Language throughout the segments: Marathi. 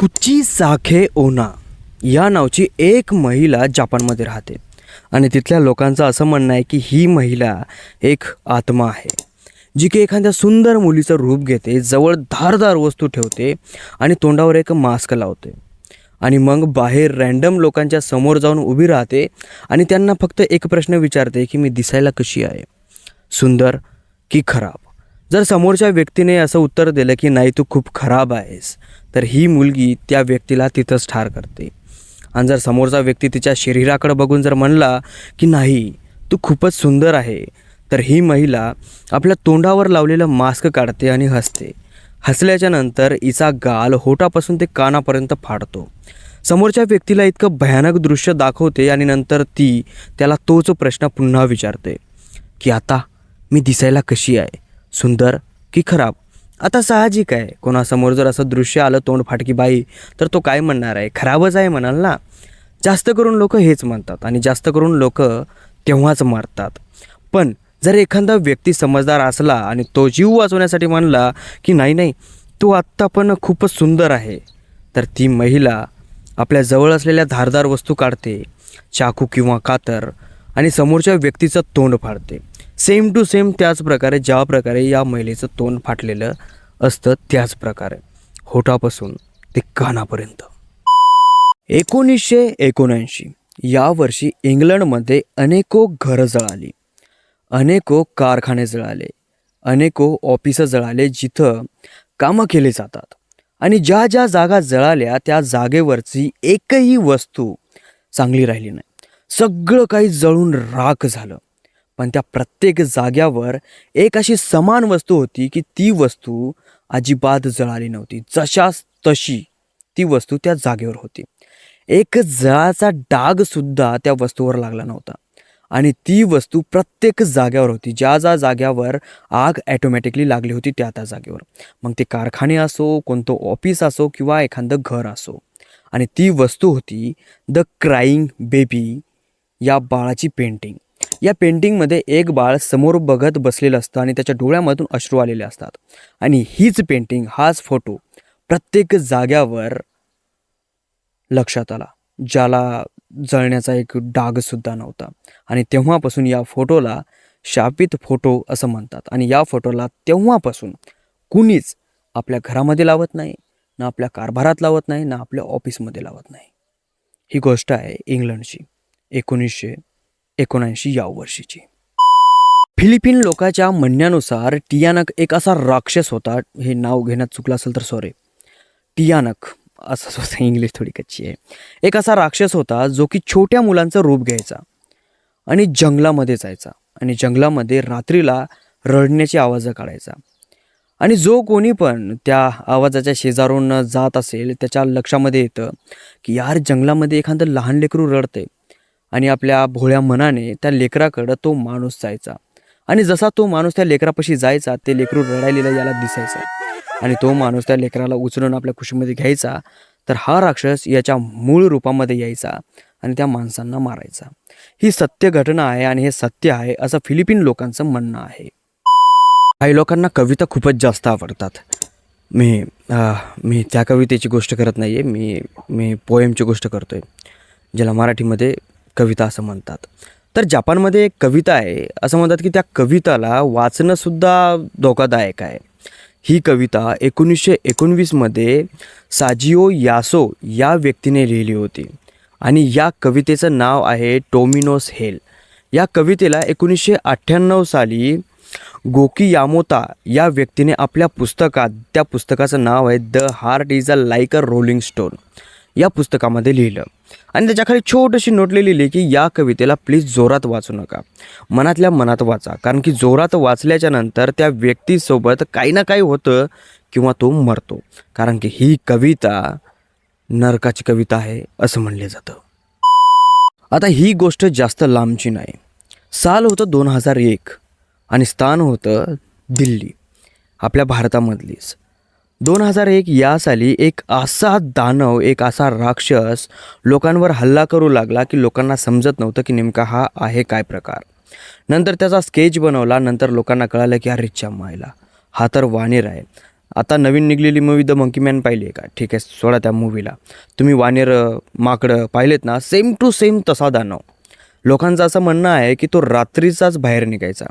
कुची साखे ओना या नावची एक महिला जपानमध्ये राहते. आणि तिथल्या लोकांचं असं म्हणणं आहे की ही महिला एक आत्मा आहे जी की एखाद्या सुंदर मुलीचं रूप घेते जवळ धारदार वस्तू ठेवते आणि तोंडावर एक मास्क लावते. आणि मग बाहेर रँडम लोकांच्या समोर जाऊन उभी राहते आणि त्यांना फक्त एक प्रश्न विचारते की मी दिसायला कशी आहे? सुंदर की खराब? जर समोरच्या व्यक्तीने असं उत्तर दिलं की नाही तू खूप खराब आहेस तर ही मुलगी त्या व्यक्तीला तिथंच ठार करते. आणि जर समोरचा व्यक्ती तिच्या शरीराकडं बघून जर म्हणला की नाही तू खूपच सुंदर आहे तर ही महिला आपल्या तोंडावर लावलेलं मास्क काढते आणि हसते. हसल्याच्या नंतर हिचा गाल होटापासून ते कानापर्यंत फाडतो. समोरच्या व्यक्तीला इतकं भयानक दृश्य दाखवते आणि नंतर ती त्याला तोच प्रश्न पुन्हा विचारते की आता मी दिसायला कशी आहे? सुंदर की खराब. आता साहजिक आहे. कोणासमोर जर असं दृश्य आलं तोंड फाटकी बाई तर तो काय म्हणणार आहे? खराबच आहे म्हणाल ना? जास्त करून लोक हेच म्हणतात आणि जास्त करून लोक तेव्हाच मारतात. पण जर एखादा व्यक्ती समजदार असला आणि तो जीव वाचवण्यासाठी म्हणला की नाही नाही तो आत्ता पण खूपच सुंदर आहे तर ती महिला आपल्या जवळ असलेल्या धारदार वस्तू काढते चाकू किंवा कातर आणि समोरच्या व्यक्तीचं तोंड फाडते. सेम टू सेम त्याच प्रकारे ज्या प्रकारे या महिलेचं तोंड फाटलेलं असतं त्याच प्रकारे. होटापासून ते कानापर्यंत. एकोणीसशे एकोणऐंशी. या वर्षी इंग्लंडमध्ये अनेको घरं जळाली. अनेको कारखाने जळाले. अनेको ऑफिसं जळाले जिथं कामं केली जातात. आणि ज्या ज्या जागा जळाल्या त्या जागेवरची एकही वस्तू चांगली राहिली नाही. सगळं काही जळून राख झालं. पण त्या प्रत्येक जाग्यावर एक अशी समान वस्तू होती की ती वस्तू अजिबात जळाली नव्हती. जशास तशी ती वस्तू त्या जागेवर होती. एक जळाचा डागसुद्धा त्या वस्तूवर लागला नव्हता. आणि ती वस्तू प्रत्येक जाग्यावर होती. ज्या ज्या जाग्यावर आग ॲटोमॅटिकली लागली होती त्या त्या जागेवर. मग ते कारखाने असो कोणतं ऑफिस असो किंवा एखादं घर असो. आणि ती वस्तू होती द क्राईंग बेबी या बाळाची पेंटिंग या पेंटिंगमध्ये एक बाळ समोर बघत बसलेलं असतं आणि त्याच्या डोळ्यामधून अश्रू आलेले असतात. आणि हीच पेंटिंग हाच फोटो प्रत्येक जाग्यावर लक्षात आला ज्याला जळण्याचा एक डागसुद्धा नव्हता. आणि तेव्हापासून या फोटोला शापित फोटो असं म्हणतात. आणि या फोटोला तेव्हापासून कुणीच आपल्या घरामध्ये लावत नाही ना आपल्या कारभारात लावत नाही ना आपल्या ऑफिसमध्ये लावत नाही. ही गोष्ट आहे इंग्लंडची एकोणीसशे एकोणऐंशी या वर्षीची. फिलिपिन लोकाच्या म्हणण्यानुसार टियानक एक असा राक्षस होता हे नाव घेण्यात चुकलं असेल तर सॉरी टियानक असं स्वतः इंग्लिश थोडी कच्ची आहे. एक असा राक्षस होता जो की छोट्या मुलांचं रूप घ्यायचा आणि जंगलामध्ये जायचा आणि जंगलामध्ये रात्रीला रडण्याची आवाज काढायचा. आणि जो कोणी पण त्या आवाजाच्या शेजारून जात असेल त्याच्या लक्षामध्ये येतं की यार जंगलामध्ये एखादं लहान लेकरू रडते आणि आपल्या भोळ्या मनाने त्या लेकराकडं तो माणूस जायचा. आणि जसा तो माणूस त्या लेकरापाशी जायचा ते लेकरू रडायलेलं याला दिसायचं. आणि तो माणूस त्या लेकराला उचलून आपल्या खुशीमध्ये घ्यायचा तर हा राक्षस याच्या मूळ रूपामध्ये यायचा आणि त्या माणसांना मारायचा. ही सत्य घटना आहे आणि हे सत्य आहे असं फिलिपिन लोकांचं म्हणणं आहे. काही लोकांना कविता खूपच जास्त आवडतात. मी मी त्या कवितेची गोष्ट करत नाही आहे मी मी पोएमची गोष्ट करतो आहे ज्याला मराठीमध्ये कविता असं म्हणतात. तर जपानमध्ये एक कविता आहे असं म्हणतात की त्या कविताला वाचणंसुद्धा धोकादायक आहे. ही कविता एकोणीसशे एकोणवीसमध्ये साजिओ यासो या व्यक्तीने लिहिली होती आणि या कवितेचं नाव आहे टोमिनोस हेल. या कवितेला एकोणीसशे अठ्ठ्याण्णव साली गोकी यामोता या व्यक्तीने आपल्या पुस्तकात त्या पुस्तकाचं नाव आहे the heart is a like a rolling stone या पुस्तकामध्ये लिहिलं. आणि त्याच्याखाली छोटीशी नोट लिहिली की या कवितेला प्लीज जोरात वाचू नका. मनातल्या मनात वाचा. कारण की जोरात वाचल्याच्या नंतर त्या व्यक्तीसोबत काही ना काही होतं किंवा तो मरतो. कारण की ही कविता नरकाची कविता आहे असं म्हणले जातं. आता ही गोष्ट जास्त लांबची नाही. साल होतं दोन हजार एक आणि स्थान होतं दिल्ली आपल्या भारतामधलीच. दोन हजार एक या साली एक असा दानव एक असा राक्षस लोकांवर हल्ला करू लागला की लोकांना समजत नव्हतं की नेमका हा आहे काय प्रकार. नंतर त्याचा स्केच बनवला नंतर लोकांना कळालं की अरे मायला हा तर वानेर आहे. आता नवीन निघलेली मूवी द मंकी मॅन पाहिली आहे का? ठीक आहे सोडा त्या मूवीला तुम्ही वानेर माकडं पाहिलेत ना सेम टू सेम तसा दानव. लोकांचं असं म्हणणं आहे की तो रात्रीचाच बाहेर निघायचा.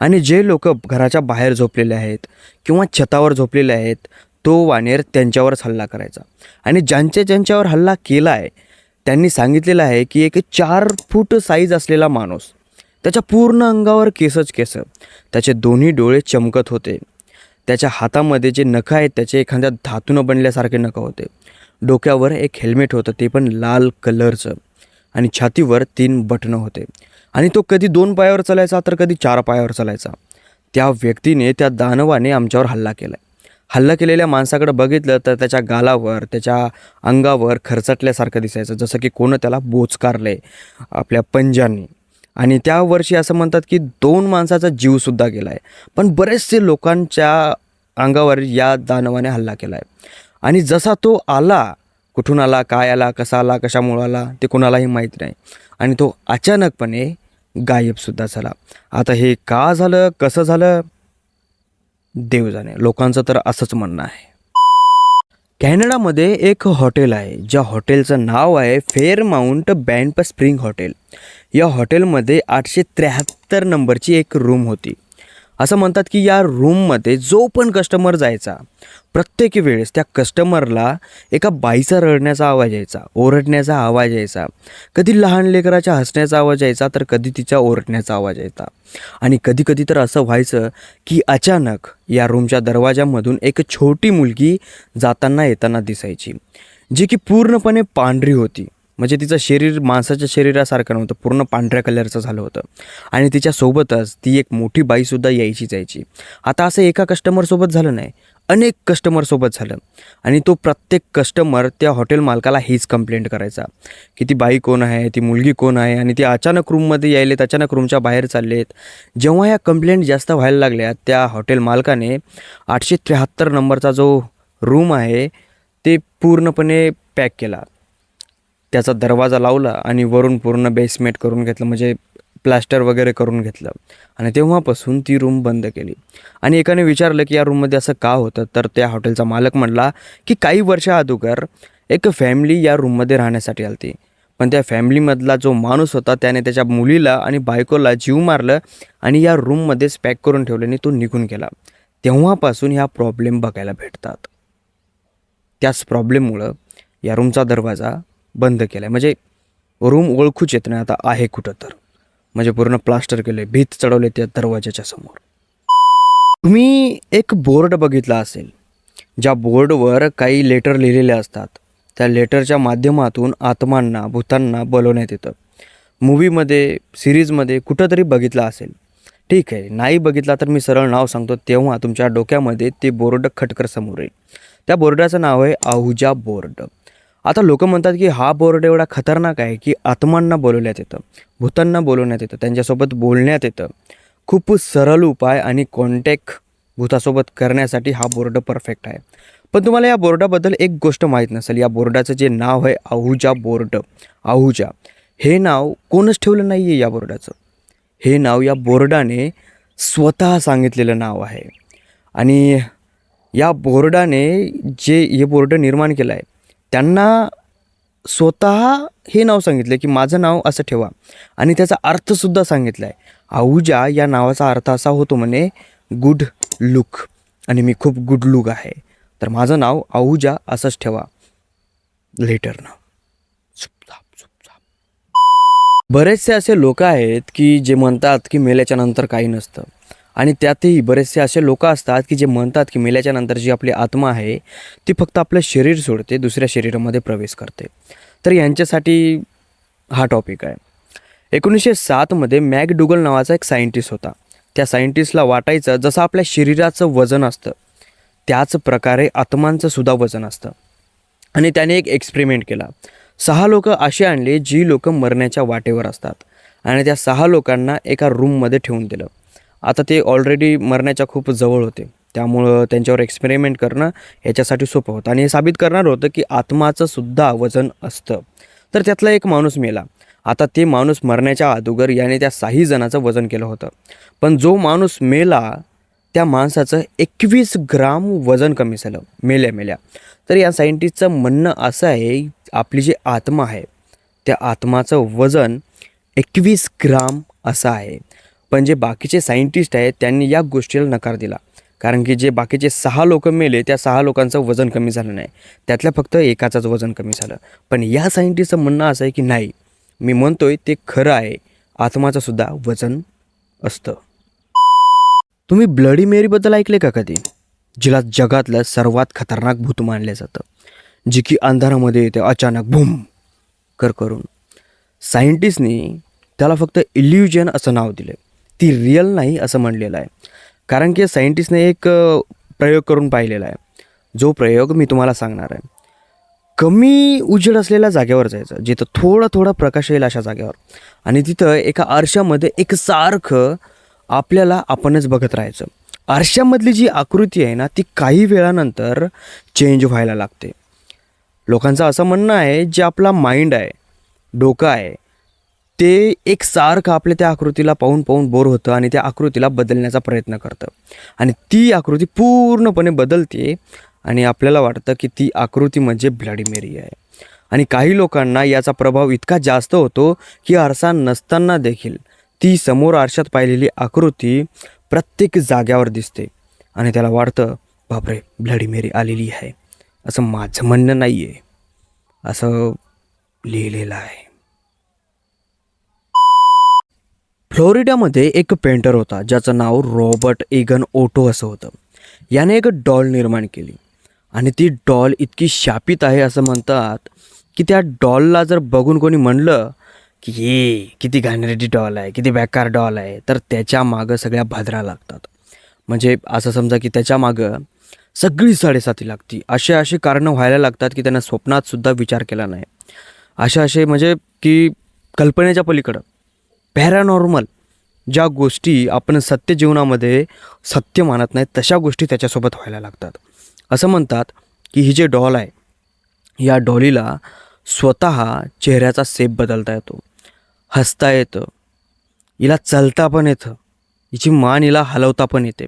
आणि जे लोक घराच्या बाहेर झोपलेले आहेत किंवा छतावर झोपलेले आहेत तो वानेर त्यांच्यावरच हल्ला करायचा. आणि ज्यांच्या ज्यांच्यावर हल्ला केला आहे त्यांनी सांगितलेलं आहे की एक चार फूट साईज असलेला माणूस त्याच्या पूर्ण अंगावर केसच केस त्याचे दोन्ही डोळे चमकत होते. त्याच्या हातामध्ये जे नखं आहेत त्याचे एखाद्या धातूनं बनल्यासारखे नखं होते. डोक्यावर एक हेल्मेट होतं ते पण लाल कलरचं आणि छातीवर तीन बटणं होते. आणि तो कधी दोन पायावर चालायचा तर कधी चार पायावर चालायचा. त्या व्यक्तीने त्या दानवाने आमच्यावर हल्ला केला हल्ला केलेल्या माणसाकडे बघितलं तर त्याच्या गालावर त्याच्या अंगावर खरचटल्यासारखं दिसायचं जसं की कोणं त्याला बोचकारलंय आपल्या पंजांनी आणि त्या वर्षी असं म्हणतात की दोन माणसाचा जीवसुद्धा गेला आहे पण बरेचसे लोकांच्या अंगावर या दानवाने हल्ला केला आहे आणि जसा तो आला कुठून आला काय आला कसा आला कशामुळं आला ते कोणालाही माहीत नाही. आणि तो अचानकपणे गायबसुद्धा झाला. आता हे का झालं कसं झालं? देव जाणे लोकांचं तर असंच म्हणणं आहे. कॅनडामध्ये एक हॉटेल आहे ज्या हॉटेलचं नाव आहे fair mount band spring hotel. या हॉटेलमध्ये आठशे त्र्याहत्तर नंबरची एक रूम होती. असं म्हणतात की या रूममध्ये जो पण कस्टमर जायचा प्रत्येक वेळेस त्या कस्टमरला एका बाईचा रडण्याचा आवाज यायचा ओरडण्याचा आवाज यायचा. कधी लहान लेकराच्या हसण्याचा आवाज यायचा तर कधी तिच्या ओरडण्याचा आवाज यायचा. आणि कधी कधी तर असं व्हायचं की अचानक या रूमच्या दरवाजामधून एक छोटी मुलगी जाताना येताना दिसायची जी की पूर्णपणे पांढरी होती. म्हणजे तिचं शरीर माणसाच्या शरीरासारखं नव्हतं पूर्ण पांढऱ्या कलरचं झालं होतं. आणि तिच्यासोबतच ती एक मोठी बाईसुद्धा यायची जायची. आता असं एका कस्टमरसोबत झालं नाही. अनेक कस्टमरसोबत झालं. आणि तो प्रत्येक कस्टमर त्या हॉटेल मालकाला हीच कंप्लेंट करायचा. की ती बाई कोण आहे ती मुलगी कोण आहे आणि ती अचानक रूममध्ये यायलेत अचानक रूमच्या बाहेर चाललेत. जेव्हा ह्या कंप्लेंट जास्त व्हायला लागल्या त्या हॉटेल मालकाने आठशे त्र्याहत्तर नंबरचा जो रूम आहे ते पूर्णपणे पॅक केला. त्याचा दरवाजा लावला आणि वरून पूर्ण बेसमेंट करून घेतलं. म्हणजे प्लास्टर वगैरे करून घेतलं. आणि तेव्हापासून ती रूम बंद केली. आणि एकाने विचारलं की या रूममध्ये असं का होतं? तर त्या हॉटेलचा मालक म्हणला की काही वर्षा अगोदर एक फॅमिली या रूममध्ये राहण्यासाठी आलती. पण त्या फॅमिलीमधला जो माणूस होता त्याने त्याच्या मुलीला आणि बायकोला जीव मारलं आणि या रूममध्येच पॅक करून ठेवलं आणि तो निघून गेला. तेव्हापासून ह्या प्रॉब्लेम बघायला भेटतात. त्याच प्रॉब्लेममुळं या रूमचा दरवाजा बंद केला आहे म्हणजे रूम ओळखूच येत नाही. आता आहे कुठं तर. म्हणजे पूर्ण प्लास्टर केले भीत चढवले त्या दरवाजाच्या समोर. तुम्ही एक बोर्ड बघितला असेल ज्या बोर्डवर काही लेटर लिहिलेले असतात. त्या लेटरच्या माध्यमातून आत्मांना भूतांना बोलवण्यात येतं. मूवीमध्ये सिरीजमध्ये कुठंतरी बघितलं असेल. ठीक आहे नाही बघितला तर मी सरळ नाव सांगतो तेव्हा तुमच्या डोक्यामध्ये ते बोर्ड खटकर समोर येईल. त्या बोर्डाचं नाव आहे आहुजा बोर्ड. आता लोक म्हणतात की हा बोर्ड एवढा खतरनाक आहे की आत्मांना बोलवण्यात येतं भूतांना बोलवण्यात येतं त्यांच्यासोबत बोलण्यात येतं. खूप सरळ उपाय आणि कॉन्टॅक्ट भूतासोबत करण्यासाठी हा बोर्ड परफेक्ट आहे. पण तुम्हाला या बोर्डाबद्दल एक गोष्ट माहीत नसेल या बोर्डाचं जे नाव आहे आहुजा बोर्ड. आहुजा हे नाव कोणच ठेवलं नाही आहे या बोर्डाचं. हे नाव या बोर्डाने स्वतः सांगितलेलं नाव आहे. आणि या बोर्डाने जे हे बोर्ड निर्माण केलं आहे त्यांना स्वतः हे नाव सांगितलं की माझं नाव असं ठेवा. आणि त्याचा अर्थसुद्धा सांगितला आहे आहुजा या नावाचा अर्थ असा होतो म्हणे गुड लुक. आणि मी खूप गुड लुक आहे. तर माझं नाव आहुजा असंच ठेवा. लेटरनं नाव. बरेचसे असे लोक आहेत की जे म्हणतात की मेल्याच्या नंतर काही नसतं. आणि त्यातही बरेचसे असे लोक असतात की जे म्हणतात की मेल्याच्या नंतर जी आपली आत्मा आहे ती फक्त आपलं शरीर सोडते दुसऱ्या शरीरामध्ये प्रवेश करते. तर यांच्यासाठी हा टॉपिक आहे. एकोणीसशे सातमध्ये मॅकडुगल नावाचा एक सायंटिस्ट होता. त्या सायंटिस्टला वाटायचं जसं आपल्या शरीराचं वजन असतं त्याच प्रकारे आत्मांचं सुद्धा वजन असतं. आणि त्याने एक एक्सपेरिमेंट केला. सहा लोक अशी आणले जी लोक मरण्याच्या वाटेवर असतात. आणि त्या सहा लोकांना एका रूममध्ये ठेवून दिलं. आता ते ऑलरेडी मरण्याच्या खूप जवळ होते. त्यामुळं त्यांच्यावर एक्सपेरिमेंट करणं याच्यासाठी सोपं होतं. आणि हे साबित करणार होतं की आत्माचं सुद्धा वजन असतं. तर त्यातला एक माणूस मेला. आता ते माणूस मरण्याच्या अगोदर याने त्या साही जणाचं वजन केलं होतं. पण जो माणूस मेला त्या माणसाचं एकवीस ग्राम वजन कमी झालं मेल्या मेल्या. तर या सायंटिस्टचं म्हणणं असं आहे आपली जी आत्मा आहे त्या आत्माचं वजन एकवीस ग्राम असं आहे. पण जे बाकीचे सायंटिस्ट आहेत त्यांनी या गोष्टीला नकार दिला. कारण की जे बाकीचे सहा लोक मेले त्या सहा लोकांचं वजन कमी झालं नाही. त्यातल्या फक्त एकाचंच वजन कमी झालं. पण या सायंटिस्टचं म्हणणं असं आहे की नाही मी म्हणतोय ते खरं आहे. आत्माचं सुद्धा वजन असतं. तुम्ही ब्लडी मेरीबद्दल ऐकले का कधी? जिला जगातलं सर्वात खतरनाक भूत मानलं जातं. जी की अंधारामध्ये येते अचानक भूम कर करून. सायंटिस्टनी त्याला फक्त इल्युजन असं नाव दिलं ती रिअल नाही असं म्हणलेलं आहे. कारण की सायंटिस्टने एक प्रयोग करून पाहिलेला आहे. जो प्रयोग मी तुम्हाला सांगणार आहे. कमी उजेड असलेल्या जागेवर जायचं. जिथं थोडा थोडा प्रकाश येईल अशा जागेवर. आणि तिथं एका आरशामध्ये एक सारखं आपल्याला आपणच बघत राहायचं. आरशामधली जी आकृती आहे ना ती काही वेळानंतर चेंज व्हायला लागते. लोकांचं असं म्हणणं आहे जे आपला माइंड आहे डोकं आहे ते एक सारखं आपल्या त्या आकृतीला पाहून पाहून बोर होतं आणि त्या आकृतीला बदलण्याचा प्रयत्न करतं. आणि ती आकृती पूर्णपणे बदलते आणि आपल्याला वाटतं की ती आकृती म्हणजे ब्लडी मेरी आहे. आणि काही लोकांना याचा प्रभाव इतका जास्त होतो की आरसा नसताना देखील ती समोर आरशात पाहिलेली आकृती प्रत्येक जाग्यावर दिसते. आणि त्याला वाटतं बापरे ब्लडी मेरी आलेली आहे. असं माझं म्हणणं नाही आहे असं लिहिलेलं आहे. फ्लोरिडामध्ये एक पेंटर होता ज्याचं नाव रॉबर्ट एगन ओटो असं होतं. याने एक डॉल निर्माण केली. आणि ती डॉल इतकी शापित आहे असं म्हणतात की त्या डॉलला जर बघून कोणी म्हणलं की ये किती घाणेरडी डॉल आहे किती बेकार डॉल आहे तर त्याच्या मागं सगळ्या भादरा लागतात. म्हणजे असं समजा की त्याच्या मागं सगळी साडेसाती लागती. असे असे कारणं व्हायला लागतात की त्यांना स्वप्नात सुद्धा विचार केला नाही. असे असे म्हणजे की कल्पनेच्या पलीकडं. पॅरानॉर्मल ज्या गोष्टी आपण सत्य जीवनामध्ये सत्य मानत नाहीत तशा गोष्टी त्याच्यासोबत व्हायला लागतात. असं म्हणतात की ही जे डॉल आहे या डॉलीला स्वतः चेहऱ्याचा सेप बदलता येतो. हसता येतं. हिला चालता पण येतं. हिची मान हिला हलवता पण येते.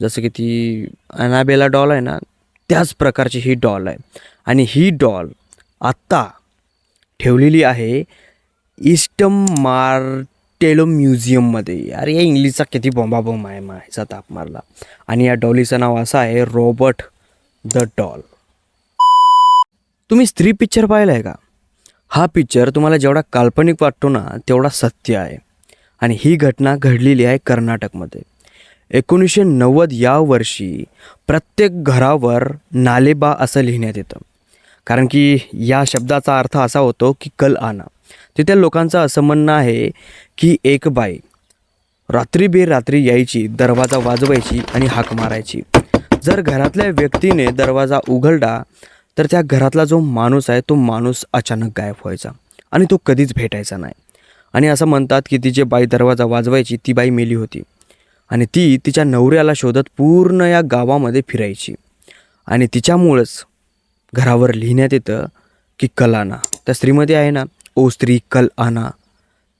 जसं की ती अनाबेला डॉल आहे ना त्याच प्रकारची ही डॉल आहे. आणि ही डॉल आत्ता ठेवलेली आहे ईस्टम टेलो म्युझियममध्ये अरे या इंग्लिशचा किती बॉम्बाबॉम्ब आहे मायचा ताप मारला. आणि या डॉलीचं नाव असं आहे रॉबर्ट द डॉल. तुम्ही स्त्री पिक्चर पाहिला आहे का? हा पिक्चर तुम्हाला जेवढा काल्पनिक वाटतो ना तेवढा सत्य आहे. आणि ही घटना घडलेली आहे कर्नाटकमध्ये. एकोणीसशे नव्वद या वर्षी प्रत्येक घरावर नालेबा असं लिहिण्यात येतं. कारण की या शब्दाचा अर्थ असा होतो की कल आना. तिथल्या लोकांचं असं म्हणणं आहे की एक बाई रात्री बेरात्री यायची दरवाजा वाजवायची आणि हाक मारायची. जर घरातल्या व्यक्तीने दरवाजा उघडला तर त्या घरातला जो माणूस आहे तो माणूस अचानक गायब व्हायचा आणि तो कधीच भेटायचा नाही. आणि असं म्हणतात की ती जे बाई दरवाजा वाजवायची ती बाई मेली होती. आणि ती तिच्या नवऱ्याला शोधत पूर्ण या गावामध्ये फिरायची. आणि तिच्यामुळंच घरावर लिहिण्यात येतं की कलाना त्या स्त्रीमध्ये आहे ना ओ स्त्री कल आना.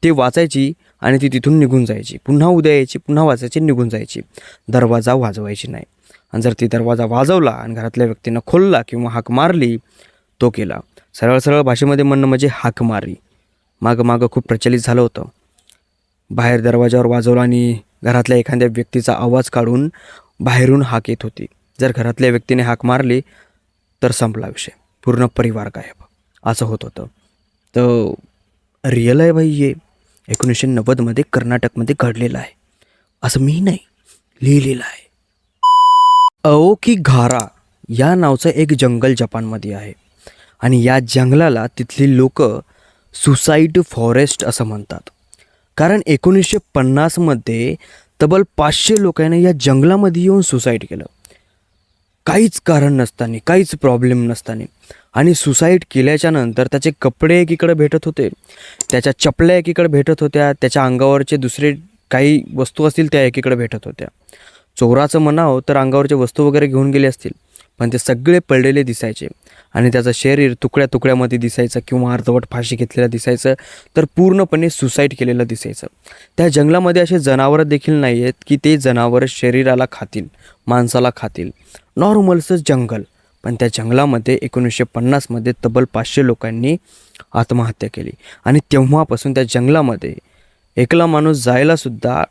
ते वाचायची आणि ती तिथून निघून जायची. पुन्हा उद्या यायची पुन्हा वाचायची निघून जायची. दरवाजा वाजवायची नाही. आणि जर ती दरवाजा वाजवला आणि घरातल्या व्यक्तीनं खोलला किंवा हाक मारली तो केला. सरळ सरळ भाषेमध्ये म्हणणं म्हणजे हाक मारी मागं मागं खूप प्रचलित झालं होतं. बाहेर दरवाजावर वाजवला आणि घरातल्या एखाद्या व्यक्तीचा आवाज काढून बाहेरून हाक येत होती. जर घरातल्या व्यक्तीने हाक मारली तर संपला विषय. पूर्ण परिवार गायब. असं होत होतं. तर रिअल आहे भाई हे. एकोणीसशे नव्वदमध्ये कर्नाटकमध्ये घडलेलं आहे. असं मी नाही लिहिलेलं आहे. अओकी घारा या नावचं एक जंगल जपानमध्ये आहे. आणि या जंगलाला तिथली लोक सुसाईड फॉरेस्ट असं म्हणतात. कारण एकोणीसशे पन्नासमध्ये तब्बल पाचशे लोकांनी या जंगलामध्ये येऊन सुसाईड केलं. काहीच कारण नसताना काहीच प्रॉब्लेम नसताना. आणि सुसाईड केल्याच्यानंतर त्याचे कपडे एकीकडे भेटत होते. त्याच्या चपल्या एकीकडे भेटत होत्या. त्याच्या अंगावरचे दुसरे काही वस्तू असतील त्या एकीकडे भेटत होत्या. चोराचं म्हणावं तर अंगावरचे वस्तू वगैरे घेऊन गेले असतील पण ते सगळे पडलेले दिसायचे. आणि त्याचं शरीर तुकड्या तुकड्यामध्ये दिसायचं किंवा अर्धवट फाशी घेतलेलं दिसायचं तर पूर्णपणे सुसाईड केलेलं दिसायचं. त्या जंगलामध्ये असे जनावरं देखील नाही आहेत की ते जनावरं शरीराला खातील माणसाला खातील. नॉर्मलचं जंगल. आणि त्या जंगलामध्ये एकोणीसशे पन्नासमध्ये तब्बल पाचशे लोकांनी आत्महत्या केली. आणि तेव्हापासून त्या जंगलामध्ये एकला माणूस जायलासुद्धा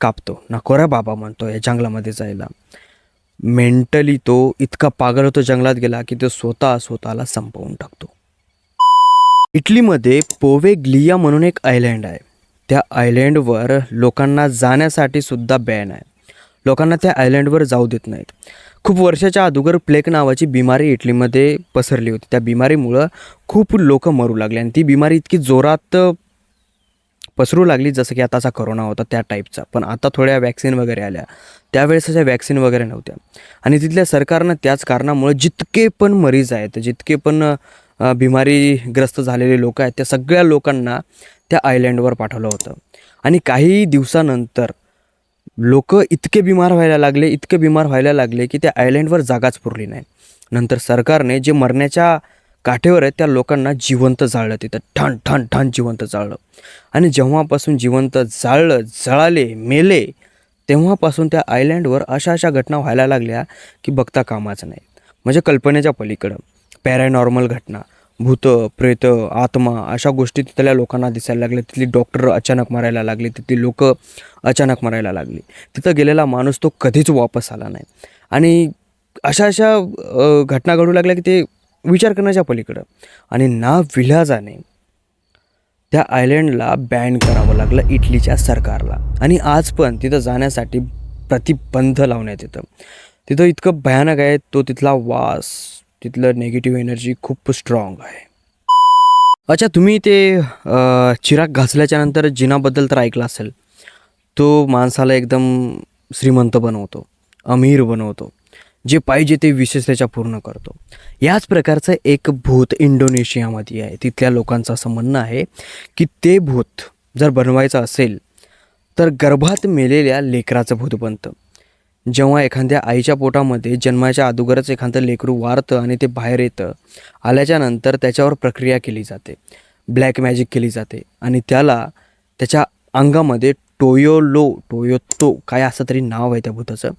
कापतो. नकोऱ्या बाबा म्हणतो या जंगलामध्ये जायला. मेंटली तो इतका पागल होतो जंगलात गेला की तो स्वतः स्वतःला संपवून टाकतो. इटलीमध्ये पोवेग्लिया म्हणून एक आयलँड आहे. त्या आयलँडवर लोकांना जाण्यासाठी सुद्धा बॅन आहे. लोकांना त्या आयलँडवर जाऊ देत नाहीत. खूप वर्षाच्या अगोदर प्लेक नावाची बिमारी इटलीमध्ये पसरली होती. त्या बिमारीमुळं खूप लोक मरू लागले आणि ती बिमारी इतकी जोरात पसरू लागली जसं की आताचा करोना होता त्या टाईपचा. पण आता थोड्या वॅक्सिन वगैरे आल्या. त्यावेळेस अशा वॅक्सिन वगैरे नव्हत्या. आणि तिथल्या सरकारनं त्याच कारणामुळे जितके पण मरीज आहेत जितके पण बिमारीग्रस्त झालेले लोक आहेत त्या सगळ्या लोकांना त्या आयलँडवर पाठवलं होतं. आणि काही दिवसानंतर लोक इतके बिमार व्हायला लागले इतके बिमार व्हायला लागले की त्या आयलँडवर जागाच पुरली नाही. नंतर सरकारने जे मरण्याच्या काठेवर आहेत त्या लोकांना जिवंत जाळलं तिथं. ठण ठण ठण जिवंत जाळलं. आणि जेव्हापासून जिवंत जाळलं जळाले मेले तेव्हापासून त्या आयलँडवर अशा अशा घटना व्हायला लागल्या की बघता कामाचं नाही. म्हणजे कल्पनेच्या पलीकडं. पॅरानॉर्मल घटना. भूत प्रेत आत्मा अशा गोष्टी तिथल्या लोकांना दिसायला लागल्या. तिथली डॉक्टर अचानक मरायला लागली. तिथली लोक अचानक मरायला लागली. तिथं गेलेला माणूस तो कधीच वापस आला नाही. आणि अशा अशा घटना घडू लागल्या की ते विचार करण्याच्या पलीकडं. आणि ना विलाजाने त्या आयलंडला बॅन करावं लागलं इटलीच्या सरकारला. आणि आज पण तिथं जाण्यासाठी प्रतिबंध लावण्यात येतं. तिथं इतकं भयानक आहे तो तिथला वास तिथलं नेगेटिव्ह एनर्जी खूप स्ट्रॉंग आहे. अच्छा तुम्ही ते चिराग घासल्याच्यानंतर जिनाबद्दल तर ऐकलं असेल. तो माणसाला एकदम श्रीमंत बनवतो अमीर बनवतो जे पाहिजे ते विशेष त्याच्या पूर्ण करतो. याच प्रकारचं एक भूत इंडोनेशियामध्ये आहे. तिथल्या लोकांचं असं म्हणणं आहे की ते भूत जर बनवायचं असेल तर गर्भात मेलेल्या लेकराचं भूत बनतं. जेव्हा एखाद्या आईच्या पोटामध्ये जन्माच्या अगोदरच एखादं लेकरू वारतं आणि ते बाहेर येतं आल्याच्यानंतर त्याच्यावर प्रक्रिया केली जाते. ब्लॅक मॅजिक केली जाते आणि त्याला त्याच्या अंगामध्ये टोयोलो टोयोतो काय असं तरी नाव आहे त्या भूताचं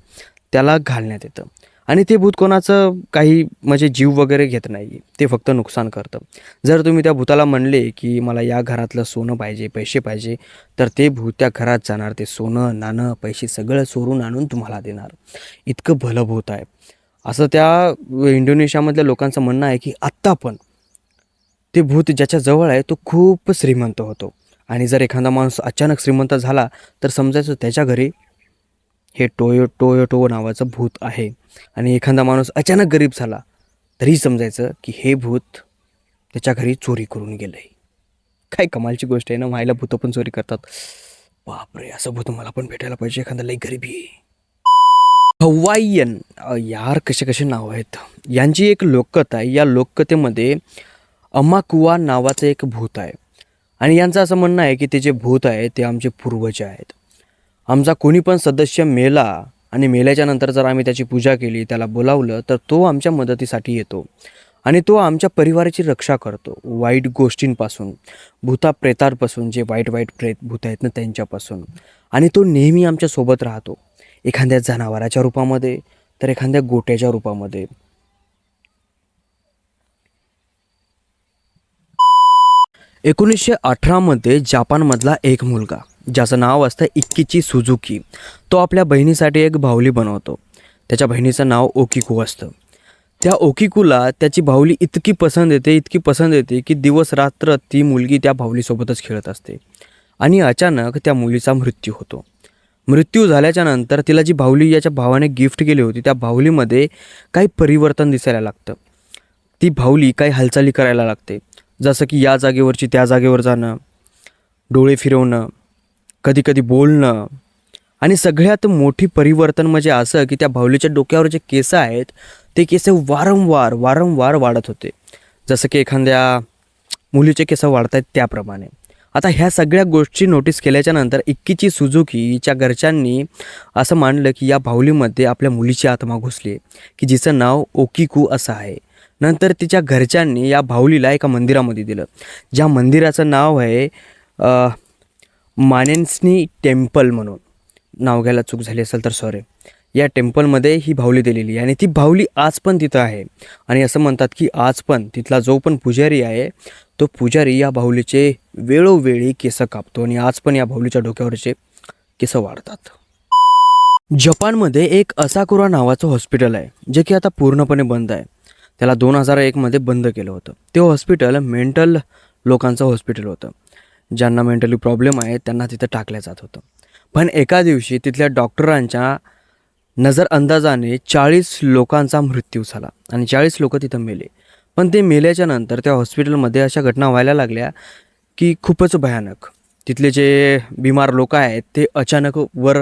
त्याला घालण्यात येतं. आणि ते भूत कोणाचं काही म्हणजे जीव वगैरे घेत नाही. ते फक्त नुकसान करतं. जर तुम्ही त्या भूताला म्हणले की मला या घरातलं सोनं पाहिजे पैसे पाहिजे तर ते भूत त्या घरात जाणार. ते सोनं नाणं पैसे सगळं चोरून आणून तुम्हाला देणार. इतकं भलं भूत आहे. असं त्या इंडोनेशियामधल्या लोकांचं म्हणणं आहे की आत्ता पण ते भूत ज्याच्या जवळ आहे तो खूप श्रीमंत होतो. आणि जर एखादा माणूस अचानक श्रीमंत झाला तर समजायचं त्याच्या घरी हे टोयो टोयोटो नावाचं भूत आहे. आणि एखादा माणूस अचानक गरीब झाला तरी समजायचं की हे भूत त्याच्या घरी चोरी करून गेलं आहे काय कमालची गोष्ट आहे ना मायला भूतं पण चोरी करतात. बापरे असं भूत मला पण भेटायला पाहिजे एखादा लई गरीबी आहे. हवाईयन यार कसे कसे नाव आहेत? यांची एक लोककथा आहे. या लोककथेमध्ये अमाकुवा नावाचं एक भूत आहे. आणि यांचं असं म्हणणं आहे की ते जे भूत आहे ते आमचे पूर्वज आहेत. आमचा कोणी पण सदस्य मेला आणि मेल्याच्या नंतर जर आम्ही त्याची पूजा केली त्याला बोलावलं तर तो आमच्या मदतीसाठी येतो. आणि तो आमच्या परिवाराची रक्षा करतो वाईट गोष्टींपासून भूता प्रेतांपासून जे वाईट वाईट प्रेत भूत आहेत ना त्यांच्यापासून. आणि तो नेहमी आमच्यासोबत राहतो. एखाद्या जनावराच्या रूपामध्ये तर एखाद्या गोट्याच्या रूपामध्ये. एकोणीसशे अठरामध्ये जापानमधला एक मुलगा ज्याचं नाव असतं इक्कीची सुजुकी तो आपल्या बहिणीसाठी एक बाहुली बनवतो. त्याच्या बहिणीचं नाव ओकिकू असतं. त्या ओकिकूला त्याची बाहुली इतकी पसंत येते इतकी पसंत येते की दिवस रात्र ती मुलगी त्या बाहुलीसोबतच खेळत असते. आणि अचानक त्या मुलीचा मृत्यू होतो. मृत्यू झाल्याच्यानंतर तिला जी बाहुली याच्या भावाने गिफ्ट केली होती त्या बाहुलीमध्ये काही परिवर्तन दिसायला लागतं. ती बाहुली काही हालचाली करायला लागते. जसं की या जागेवरची त्या जागेवर जाणं डोळे फिरवणं कधी कधी बोलणं. आणि सगळ्यात मोठी परिवर्तन म्हणजे असं की त्या बाहुलीच्या डोक्यावर जे केस आहेत ते केस वारंवार वारंवार वाढत होते. जसं की एखाद्या मुलीचे केस वाढत आहेत त्याप्रमाणे. आता ह्या सगळ्या गोष्टी नोटीस केल्याच्यानंतर इक्कीची सुझुकीच्या घरच्यांनी असं मानलं की या बाहुलीमध्ये आपल्या मुलीची आत्मा घुसली आहे की जिचं नाव ओकिकू असं आहे. नंतर तिच्या घरच्यांनी या बाहुलीला एका मंदिरामध्ये दिलं. ज्या मंदिराचं नाव आहे मानेन्सनी टेम्पल म्हणून. नाव घ्यायला चूक झाली असेल तर सॉरी या टेम्पलमध्ये ही बाहुली दिलेली आहे आणि ती बाहुली आज पण तिथं आहे. आणि असं म्हणतात की आज पण तिथला जो पण पुजारी आहे तो पुजारी या बाहुलीचे वेळोवेळी केस कापतो आणि आज पण या बाहुलीच्या डोक्यावरचे केस वाढतात. जपानमध्ये एक असाकुरा नावाचं हॉस्पिटल आहे जे की आता पूर्णपणे बंद आहे. त्याला दोन हजार एकमध्ये बंद केलं होतं. ते हॉस्पिटल मेंटल लोकांचं हॉस्पिटल होतं. ज्यांना मेंटली प्रॉब्लेम आहे त्यांना तिथं टाकलं जात होतं. पण एका दिवशी तिथल्या डॉक्टरांच्या नजर अंदाजाने चाळीस लोकांचा मृत्यू झाला आणि चाळीस लोक तिथं मेले. पण ते मेल्याच्या नंतर त्या हॉस्पिटलमध्ये अशा घटना व्हायला लागल्या की खूपच भयानक. तिथले जे बिमार लोक आहेत ते अचानक वर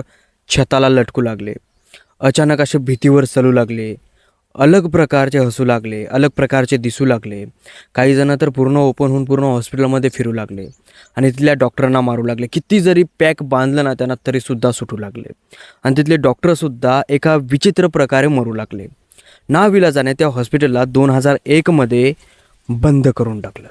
छताला लटकू लागले. अचानक असे भीतीवर चलू लागले. अलग प्रकारचे हसू लागले अलग प्रकारचे दिसू लागले. काही जण तर पूर्ण ओपन होऊन पूर्ण हॉस्पिटलमध्ये फिरू लागले आणि तिथल्या डॉक्टरांना मारू लागले. किती जरी पॅक बांधलं ना त्यांना तरीसुद्धा सुटू लागले. आणि तिथले डॉक्टरसुद्धा एका विचित्र प्रकारे मरू लागले. नाविलाजाने त्या हॉस्पिटलला दोन हजार एकमध्ये बंद करून टाकलं.